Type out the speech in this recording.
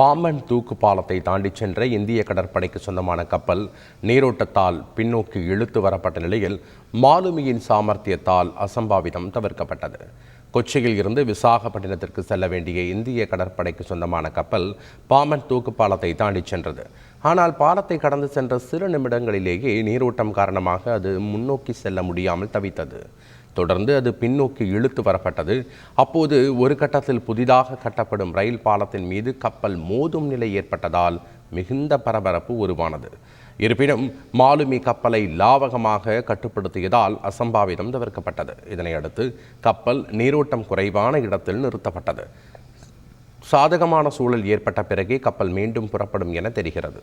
பாம்பன் தூக்கு பாலத்தை தாண்டிச் சென்ற இந்திய கடற்படைக்கு சொந்தமான கப்பல் நீரோட்டத்தால் பின்னோக்கி இழுத்து வரப்பட்ட நிலையில் மாலுமியின் சாமர்த்தியத்தால் அசம்பாவிதம் தவிர்க்கப்பட்டது. கொச்சியில் இருந்து விசாகப்பட்டினத்திற்கு செல்ல வேண்டிய இந்திய கடற்படைக்கு சொந்தமான கப்பல் பாம்பன் தூக்கு பாலத்தை தாண்டிச் சென்றது. ஆனால் பாலத்தை கடந்து சென்ற சில நிமிடங்களிலேயே நீரோட்டம் காரணமாக அது முன்னோக்கி செல்ல முடியாமல் தவித்தது. தொடர்ந்து அது பின்னோக்கி இழுத்து வரப்பட்டது. அப்போது ஒரு கட்டத்தில் புதிதாக கட்டப்படும் ரயில் பாலத்தின் மீது கப்பல் மோதும் நிலை ஏற்பட்டதால் மிகுந்த பரபரப்பு உருவானது. இருப்பினும் மாலுமி கப்பலை லாவகமாக கட்டுப்படுத்தியதால் அசம்பாவிதம் தவிர்க்கப்பட்டது. இதனையடுத்து கப்பல் நீரோட்டம் குறைவான இடத்தில் நிறுத்தப்பட்டது. சாதகமான சூழல் ஏற்பட்ட பிறகே கப்பல் மீண்டும் புறப்படும் என தெரிகிறது.